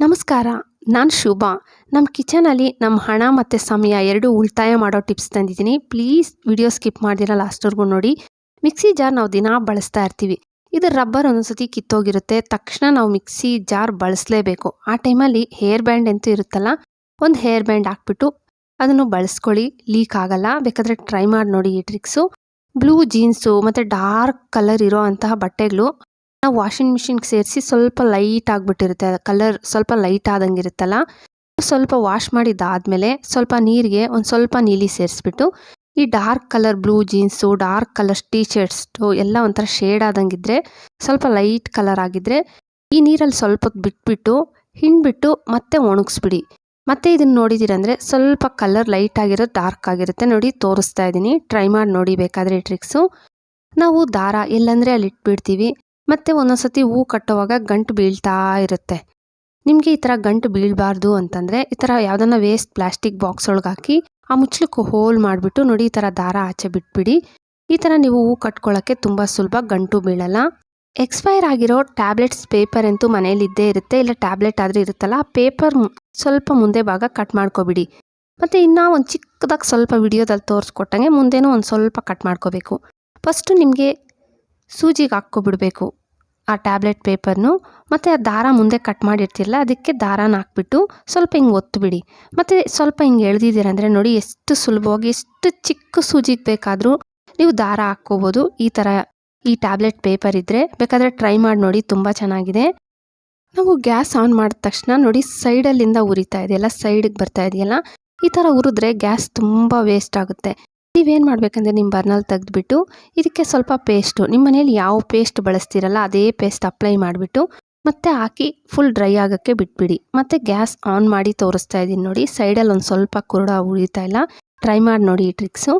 ನಮಸ್ಕಾರ, ನಾನು ಶುಭಾ. ನಮ್ಮ ಕಿಚನಲ್ಲಿ ನಮ್ಮ ಹಣ ಮತ್ತು ಸಮಯ ಎರಡು ಉಳಿತಾಯ ಮಾಡೋ ಟಿಪ್ಸ್ ತಂದಿದ್ದೀನಿ. ಪ್ಲೀಸ್ ವಿಡಿಯೋ ಸ್ಕಿಪ್ ಮಾಡ್ದಿರ ಲಾಸ್ಟ್ವರೆಗೂ ನೋಡಿ. ಮಿಕ್ಸಿ ಜಾರ್ ನಾವು ದಿನಾ ಬಳಸ್ತಾ ಇರ್ತೀವಿ. ಇದು ರಬ್ಬರ್ ಒಂದೊಂದ್ಸತಿ ಕಿತ್ತೋಗಿರುತ್ತೆ. ತಕ್ಷಣ ನಾವು ಮಿಕ್ಸಿ ಜಾರ್ ಬಳಸಲೇಬೇಕು. ಆ ಟೈಮಲ್ಲಿ ಹೇರ್ ಬ್ಯಾಂಡ್ ಅಂತೂ ಇರುತ್ತಲ್ಲ, ಒಂದು ಹೇರ್ ಬ್ಯಾಂಡ್ ಹಾಕ್ಬಿಟ್ಟು ಅದನ್ನು ಬಳಸ್ಕೊಳ್ಳಿ. ಲೀಕ್ ಆಗಲ್ಲ. ಬೇಕಾದರೆ ಟ್ರೈ ಮಾಡಿ ನೋಡಿ ಈ ಟ್ರಿಕ್ಸು. ಬ್ಲೂ ಜೀನ್ಸು ಮತ್ತು ಡಾರ್ಕ್ ಕಲರ್ ಇರೋ ಅಂತಹ ಬಟ್ಟೆಗಳು ನಾವು ವಾಷಿಂಗ್ ಮಿಷಿನ್ಗೆ ಸೇರಿಸಿ ಸ್ವಲ್ಪ ಲೈಟ್ ಆಗಿಬಿಟ್ಟಿರುತ್ತೆ. ಕಲರ್ ಸ್ವಲ್ಪ ಲೈಟ್ ಆದಂಗೆ ಇರುತ್ತಲ್ಲ ಸ್ವಲ್ಪ ವಾಶ್ ಮಾಡಿದ್ದಾದಮೇಲೆ ಸ್ವಲ್ಪ ನೀರಿಗೆ ಒಂದು ಸ್ವಲ್ಪ ನೀಲಿ ಸೇರಿಸ್ಬಿಟ್ಟು, ಈ dark colour blue jeans dark colour T shirts ಎಲ್ಲ ಒಂಥರ ಶೇಡ್ ಆದಂಗಿದ್ರೆ, ಸ್ವಲ್ಪ ಲೈಟ್ ಕಲರ್ ಆಗಿದ್ರೆ, ಈ ನೀರಲ್ಲಿ ಸ್ವಲ್ಪ ಬಿಟ್ಬಿಟ್ಟು, ಹಿಂಡ್ಬಿಟ್ಟು ಮತ್ತೆ ಒಣಗಿಸ್ಬಿಡಿ. ಮತ್ತೆ ಇದನ್ನು ನೋಡಿದ್ದೀರಂದರೆ ಸ್ವಲ್ಪ ಕಲರ್ ಲೈಟ್ ಆಗಿರೋದು ಡಾರ್ಕ್ ಆಗಿರುತ್ತೆ. ನೋಡಿ, ತೋರಿಸ್ತಾ ಇದ್ದೀನಿ. ಟ್ರೈ ಮಾಡಿ, ನೋಡಿ ಬೇಕಾದರೆ ಟ್ರಿಕ್ಸು ನಾವು ದಾರ ಎಲ್ಲಂದರೆ ಅಲ್ಲಿ ಇಟ್ಬಿಡ್ತೀವಿ ಮತ್ತು ಒಂದೊಂದ್ಸತಿ ಹೂ ಕಟ್ಟುವಾಗ ಗಂಟು ಬೀಳ್ತಾ ಇರುತ್ತೆ. ನಿಮಗೆ ಈ ಥರ ಗಂಟು ಬೀಳಬಾರ್ದು ಅಂತಂದರೆ ಈ ಥರ ಯಾವುದನ್ನ ವೇಸ್ಟ್ ಪ್ಲಾಸ್ಟಿಕ್ ಬಾಕ್ಸ್ ಒಳಗೆ ಹಾಕಿ ಆ ಮುಚ್ಚಲಕ್ಕೆ ಹೋಲ್ ಮಾಡಿಬಿಟ್ಟು ನೋಡಿ ಈ ಥರ ದಾರ ಆಚೆ ಬಿಟ್ಬಿಡಿ. ಈ ಥರ ನೀವು ಹೂ ಕಟ್ಕೊಳ್ಳೋಕ್ಕೆ ತುಂಬ ಸುಲಭ, ಗಂಟು ಬೀಳಲ್ಲ. ಎಕ್ಸ್ಪೈರ್ ಆಗಿರೋ ಟ್ಯಾಬ್ಲೆಟ್ಸ್ ಪೇಪರ್ ಅಂತೂ ಮನೇಲಿ ಇದ್ದೇ ಇರುತ್ತೆ, ಇಲ್ಲ ಟ್ಯಾಬ್ಲೆಟ್ ಆದರೆ ಇರುತ್ತಲ್ಲ, ಆ ಪೇಪರ್ ಸ್ವಲ್ಪ ಮುಂದೆ ಭಾಗ ಕಟ್ ಮಾಡ್ಕೊಬಿಡಿ. ಮತ್ತು ಇನ್ನೂ ಒಂದು ಚಿಕ್ಕದಾಗಿ ಸ್ವಲ್ಪ ವಿಡಿಯೋದಲ್ಲಿ ತೋರಿಸ್ಕೊಟ್ಟಂಗೆ ಮುಂದೆನೂ ಒಂದು ಸ್ವಲ್ಪ ಕಟ್ ಮಾಡ್ಕೋಬೇಕು. ಫಸ್ಟು ನಿಮಗೆ ಸೂಜಿಗೆ ಹಾಕ್ಕೊಬಿಡ್ಬೇಕು. ಆ ಟ್ಯಾಬ್ಲೆಟ್ ಪೇಪರ್ನು ಮತ್ತು ಆ ದಾರ ಮುಂದೆ ಕಟ್ ಮಾಡಿರ್ತಿರಲ್ಲ ಅದಕ್ಕೆ ದಾರಾನ ಹಾಕ್ಬಿಟ್ಟು ಸ್ವಲ್ಪ ಹಿಂಗೆ ಒತ್ತುಬಿಡಿ ಮತ್ತು ಸ್ವಲ್ಪ ಹಿಂಗೆ ಎಳ್ದಿದ್ದೀರ ಅಂದರೆ ನೋಡಿ ಎಷ್ಟು ಸುಲಭವಾಗಿ ಎಷ್ಟು ಚಿಕ್ಕ ಸೂಜಿಗೆ ಬೇಕಾದರೂ ನೀವು ದಾರ ಹಾಕ್ಕೋಬೋದು. ಈ ಥರ ಈ ಟ್ಯಾಬ್ಲೆಟ್ ಪೇಪರ್ ಇದ್ದರೆ ಬೇಕಾದರೆ ಟ್ರೈ ಮಾಡಿ ನೋಡಿ, ತುಂಬ ಚೆನ್ನಾಗಿದೆ. ನಾವು ಗ್ಯಾಸ್ ಆನ್ ಮಾಡಿದ ತಕ್ಷಣ ನೋಡಿ ಸೈಡಲ್ಲಿಂದ ಉರಿತಾ ಇದೆಯಲ್ಲ ಸೈಡಿಗೆ ಬರ್ತಾ ಇದೆಯಲ್ಲ, ಈ ಥರ ಉರಿದ್ರೆ ಗ್ಯಾಸ್ ತುಂಬ ವೇಸ್ಟ್ ಆಗುತ್ತೆ. ನೀವೇನು ಮಾಡಬೇಕಂದ್ರೆ ನಿಮ್ಮ ಬರ್ನಲ್ಲಿ ತೆಗೆದ್ಬಿಟ್ಟು ಇದಕ್ಕೆ ಸ್ವಲ್ಪ ಪೇಸ್ಟು. ನಿಮ್ಮ ಮನೇಲಿ ಯಾವ ಪೇಸ್ಟ್ ಬಳಸ್ತೀರಲ್ಲ ಅದೇ ಪೇಸ್ಟ್ ಅಪ್ಲೈ ಮಾಡಿಬಿಟ್ಟು ಮತ್ತೆ ಹಾಕಿ ಫುಲ್ ಡ್ರೈ ಆಗೋಕ್ಕೆ ಬಿಟ್ಬಿಡಿ. ಮತ್ತು ಗ್ಯಾಸ್ ಆನ್ ಮಾಡಿ ತೋರಿಸ್ತಾ ಇದ್ದೀನಿ ನೋಡಿ. ಸೈಡಲ್ಲಿ ಒಂದು ಸ್ವಲ್ಪ ಕುರುಡ ಉಳಿತಾ ಇಲ್ಲ. ಟ್ರೈ ಮಾಡಿ ನೋಡಿ ಈ ಟ್ರಿಕ್ಸು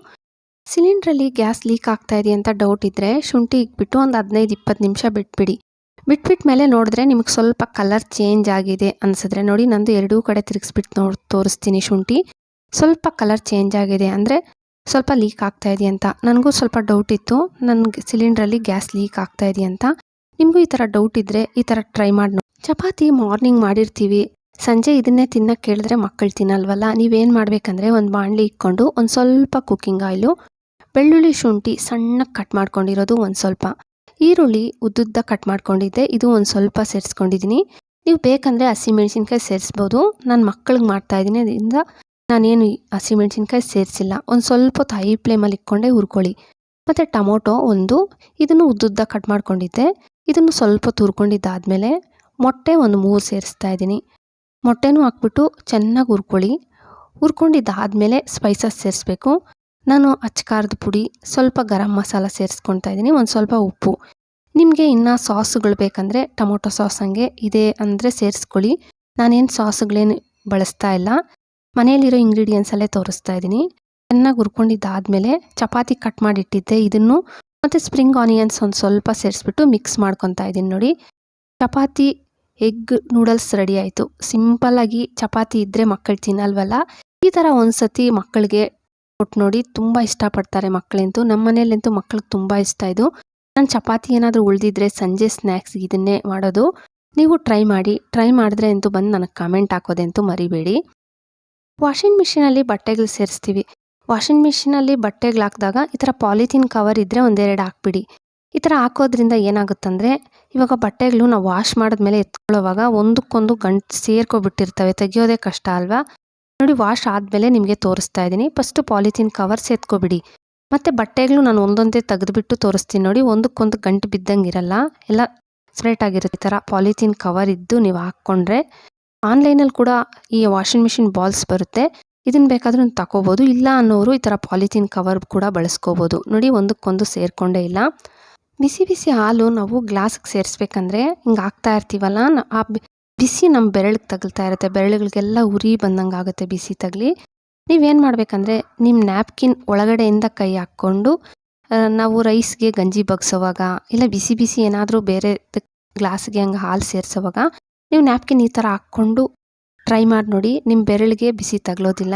ಸಿಲಿಂಡ್ರಲ್ಲಿ ಗ್ಯಾಸ್ ಲೀಕ್ ಆಗ್ತಾ ಇದೆ ಅಂತ ಡೌಟ್ ಇದ್ದರೆ ಶುಂಠಿ ಇಕ್ಬಿಟ್ಟು ಒಂದು ಹದಿನೈದು ಇಪ್ಪತ್ತು ನಿಮಿಷ ಬಿಟ್ಬಿಡಿ. ಬಿಟ್ಬಿಟ್ಟ ಮೇಲೆ ನೋಡಿದ್ರೆ ನಿಮಗೆ ಸ್ವಲ್ಪ ಕಲರ್ ಚೇಂಜ್ ಆಗಿದೆ ಅನಿಸಿದ್ರೆ ನೋಡಿ ನಂದು ಎರಡೂ ಕಡೆ ತಿರುಗಿಸ್ಬಿಟ್ಟು ನೋಡಿ ತೋರಿಸ್ತೀನಿ ಶುಂಠಿ. ಸ್ವಲ್ಪ ಕಲರ್ ಚೇಂಜ್ ಆಗಿದೆ ಅಂದರೆ ಸ್ವಲ್ಪ ಲೀಕ್ ಆಗ್ತಾ ಅಂತ. ನನಗೂ ಸ್ವಲ್ಪ ಡೌಟ್ ಇತ್ತು. ನನಗೆ ಸಿಲಿಂಡ್ರಲ್ಲಿ ಗ್ಯಾಸ್ ಲೀಕ್ ಆಗ್ತಾ ಅಂತ. ನಿಮಗೂ ಈ ಥರ ಡೌಟ್ ಇದ್ದರೆ ಈ ಥರ ಟ್ರೈ ಮಾಡಿ ಚಪಾತಿ ಮಾರ್ನಿಂಗ್ ಮಾಡಿರ್ತೀವಿ. ಸಂಜೆ ಇದನ್ನೇ ತಿನ್ನಕ್ಕೆ ಕೇಳಿದ್ರೆ ಮಕ್ಕಳು ತಿನ್ನಲ್ವಲ್ಲ? ನೀವೇನು ಮಾಡಬೇಕಂದ್ರೆ ಒಂದು ಬಾಣಲಿ ಇಕ್ಕೊಂಡು ಒಂದು ಸ್ವಲ್ಪ ಕುಕ್ಕಿಂಗ್ ಆಯಿಲು ಬೆಳ್ಳುಳ್ಳಿ ಶುಂಠಿ ಸಣ್ಣಗೆ ಕಟ್ ಮಾಡ್ಕೊಂಡಿರೋದು ಒಂದು ಸ್ವಲ್ಪ. ಈರುಳ್ಳಿ ಉದ್ದುದ್ದ ಕಟ್ ಮಾಡ್ಕೊಂಡಿದ್ದೆ. ಇದು ಒಂದು ಸ್ವಲ್ಪ ಸೇರಿಸ್ಕೊಂಡಿದ್ದೀನಿ ನೀವು ಬೇಕಂದರೆ ಹಸಿಮೆಣ್ಸಿನ್ಕಾಯಿ ಸೇರಿಸ್ಬೋದು. ನಾನು ಮಕ್ಕಳಿಗೆ ಮಾಡ್ತಾಯಿದ್ದೀನಿ ಅದರಿಂದ ನಾನೇನು ಹಸಿಮೆಣ್ಸಿನ್ಕಾಯಿ ಸೇರಿಸಿಲ್ಲ. ಒಂದು ಸ್ವಲ್ಪ ಹೊತ್ತು ಹೈ ಫ್ಲೇಮಲ್ಲಿ ಇಕ್ಕೊಂಡೆ ಹುರ್ಕೊಳ್ಳಿ. ಮತ್ತು ಟೊಮೊಟೊ ಒಂದು, ಇದನ್ನು ಉದ್ದುದ್ದ ಕಟ್ ಮಾಡ್ಕೊಂಡಿದ್ದೆ. ಇದನ್ನು ಸ್ವಲ್ಪ ಹೊತ್ತು ಹುರ್ಕೊಂಡಿದ್ದಾದಮೇಲೆ ಮೊಟ್ಟೆ ಒಂದು ಮೂರು ಸೇರಿಸ್ತಾ ಇದ್ದೀನಿ. ಮೊಟ್ಟೆನೂ ಹಾಕ್ಬಿಟ್ಟು ಚೆನ್ನಾಗಿ ಹುರ್ಕೊಳ್ಳಿ. ಹುರ್ಕೊಂಡಿದ್ದಾದಮೇಲೆ ಸ್ಪೈಸಸ್ ಸೇರಿಸ್ಬೇಕು. ನಾನು ಅಚ್ಚಕಾರದ ಪುಡಿ, ಸ್ವಲ್ಪ ಗರಂ ಮಸಾಲ ಸೇರಿಸ್ಕೊಳ್ತಾ ಇದ್ದೀನಿ, ಒಂದು ಸ್ವಲ್ಪ ಉಪ್ಪು. ನಿಮಗೆ ಇನ್ನು ಸಾಸುಗಳು ಬೇಕಂದರೆ ಟೊಮೊಟೊ ಸಾಸ್ ಹಂಗೆ ಇದೆ ಅಂದರೆ ಸೇರಿಸ್ಕೊಳ್ಳಿ. ನಾನೇನು ಸಾಸುಗಳೇನು ಬಳಸ್ತಾ ಇಲ್ಲ. ಮನೆಯಲ್ಲಿರೋ ಇಂಗ್ರೀಡಿಯೆಂಟ್ಸಲ್ಲೇ ತೋರಿಸ್ತಾ ಇದ್ದೀನಿ. ಚೆನ್ನಾಗಿ ಹುರ್ಕೊಂಡಿದ್ದಾದಮೇಲೆ ಚಪಾತಿ ಕಟ್ ಮಾಡಿಟ್ಟಿದ್ದೆ ಇದನ್ನು. ಮತ್ತು ಸ್ಪ್ರಿಂಗ್ ಆನಿಯನ್ಸ್ ಒಂದು ಸ್ವಲ್ಪ ಸೇರಿಸ್ಬಿಟ್ಟು ಮಿಕ್ಸ್ ಮಾಡ್ಕೊತಾ ಇದ್ದೀನಿ ನೋಡಿ. ಚಪಾತಿ ಎಗ್ ನೂಡಲ್ಸ್ ರೆಡಿ ಆಯಿತು. ಸಿಂಪಲ್ಲಾಗಿ ಚಪಾತಿ ಇದ್ದರೆ ಮಕ್ಕಳು ತಿನ್ನಲ್ವಲ್ಲ? ಈ ಥರ ಒಂದು ಸತಿ ಮಕ್ಕಳಿಗೆ ಕೊಟ್ಟು ನೋಡಿ ತುಂಬ ಇಷ್ಟಪಡ್ತಾರೆ ಮಕ್ಕಳಂತೂ ನಮ್ಮ ಮನೆಯಲ್ಲಂತೂ ಮಕ್ಕಳಿಗೆ ತುಂಬ ಇಷ್ಟ ಇದು. ನಾನು ಚಪಾತಿ ಏನಾದರೂ ಉಳಿದಿದ್ರೆ ಸಂಜೆ ಸ್ನ್ಯಾಕ್ಸ್ ಇದನ್ನೇ ಮಾಡೋದು. ನೀವು ಟ್ರೈ ಮಾಡಿ. ಟ್ರೈ ಮಾಡಿದ್ರೆ ಅಂತೂ ಬಂದು ನನಗೆ ಕಮೆಂಟ್ ಹಾಕೋದಂತೂ ಮರಿಬೇಡಿ. ವಾಷಿಂಗ್ ಮಿಷಿನಲ್ಲಿ ಬಟ್ಟೆಗಳು ಸೇರಿಸ್ತೀವಿ. ವಾಷಿಂಗ್ ಮಿಷಿನಲ್ಲಿ ಬಟ್ಟೆಗಳು ಹಾಕಿದಾಗ ಈ ಥರ ಪಾಲಿಥೀನ್ ಕವರ್ ಇದ್ದರೆ ಒಂದೆರಡು ಹಾಕ್ಬಿಡಿ. ಈ ಥರ ಹಾಕೋದ್ರಿಂದ ಏನಾಗುತ್ತಂದರೆ, ಇವಾಗ ಬಟ್ಟೆಗಳು ನಾವು ವಾಶ್ ಮಾಡಿದ್ಮೇಲೆ ಎತ್ಕೊಳ್ಳೋವಾಗ ಒಂದಕ್ಕೊಂದು ಗಂಟು ಸೇರ್ಕೊಬಿಟ್ಟಿರ್ತವೆ, ತೆಗಿಯೋದೇ ಕಷ್ಟ ಅಲ್ವಾ? ನೋಡಿ ವಾಶ್ ಆದಮೇಲೆ ನಿಮಗೆ ತೋರಿಸ್ತಾ ಇದ್ದೀನಿ. ಫಸ್ಟು ಪಾಲಿಥೀನ್ ಕವರ್ಸ್ ಎತ್ಕೊಬಿಡಿ ಮತ್ತು ಬಟ್ಟೆಗಳು ನಾನು ಒಂದೊಂದೇ ತೆಗೆದುಬಿಟ್ಟು ತೋರಿಸ್ತೀನಿ ನೋಡಿ, ಒಂದಕ್ಕೊಂದು ಗಂಟು ಬಿದ್ದಂಗೆ ಇರಲ್ಲ? ಎಲ್ಲ ಸ್ಪ್ರೇಟ್ ಆಗಿರುತ್ತೆ. ಈ ಥರ ಪಾಲಿಥೀನ್ ಕವರ್ ಇದ್ದು ನೀವು ಹಾಕ್ಕೊಂಡ್ರೆ ಆನ್ಲೈನಲ್ಲಿ ಕೂಡ ಈ ವಾಷಿಂಗ್ ಮಿಷಿನ್ ಬಾಲ್ಸ್ ಬರುತ್ತೆ. ಇದನ್ನು ಬೇಕಾದರೂ ತಗೋಬೋದು ಇಲ್ಲ ಅನ್ನೋರು ಈ ಥರ ಪಾಲಿಥೀನ್ ಕವರ್ ಕೂಡ ಬಳಸ್ಕೋಬೋದು. ನೋಡಿ, ಒಂದಕ್ಕೊಂದು ಸೇರಿಕೊಂಡೇ ಇಲ್ಲ. ಬಿಸಿ ಬಿಸಿ ಹಾಲು ನಾವು ಗ್ಲಾಸ್ಗೆ ಸೇರಿಸ್ಬೇಕಂದ್ರೆ ಹಿಂಗೆ ಹಾಕ್ತಾ ಇರ್ತೀವಲ್ಲ ಆ ಬಿಸಿ ನಮ್ಮ ಬೆರಳಿಗೆ ತಗಲ್ತಾ ಇರುತ್ತೆ. ಬೆರಳುಗಳಿಗೆಲ್ಲ ಉರಿ ಬಂದಂಗೆ ಆಗುತ್ತೆ ಬಿಸಿ ತಗಲಿ. ನೀವೇನು ಮಾಡಬೇಕಂದ್ರೆ ನಿಮ್ಮ ನ್ಯಾಪ್ಕಿನ್ ಒಳಗಡೆಯಿಂದ ಕೈ ಹಾಕ್ಕೊಂಡು ನಾವು ರೈಸ್ಗೆ ಗಂಜಿ ಬಗ್ಸೋವಾಗ, ಇಲ್ಲ ಬಿಸಿ ಬಿಸಿ ಏನಾದರೂ ಬೇರೆ ಗ್ಲಾಸ್ಗೆ ಹಂಗೆ ಹಾಲು ಸೇರಿಸೋವಾಗ ನೀವು ನ್ಯಾಪ್ಕಿನ್ ಈ ಥರ ಹಾಕ್ಕೊಂಡು ಟ್ರೈ ಮಾಡಿ ನೋಡಿ. ನಿಮ್ಮ ಬೆರಳಿಗೆ ಬಿಸಿ ತಗಲೋದಿಲ್ಲ.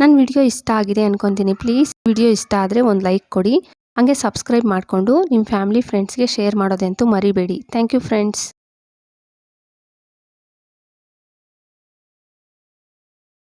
ನನ್ನ ವಿಡಿಯೋ ಇಷ್ಟ ಆಗಿದೆ ಅನ್ಕೊತೀನಿ. ಪ್ಲೀಸ್ ವಿಡಿಯೋ ಇಷ್ಟ ಆದರೆ ಒಂದು ಲೈಕ್ ಕೊಡಿ. ಹಂಗೆ ಸಬ್ಸ್ಕ್ರೈಬ್ ಮಾಡಿಕೊಂಡು ನಿಮ್ಮ ಫ್ಯಾಮಿಲಿ, ಫ್ರೆಂಡ್ಸ್ಗೆ ಶೇರ್ ಮಾಡೋದಂತೂ ಮರಿಬೇಡಿ. Thank you, friends.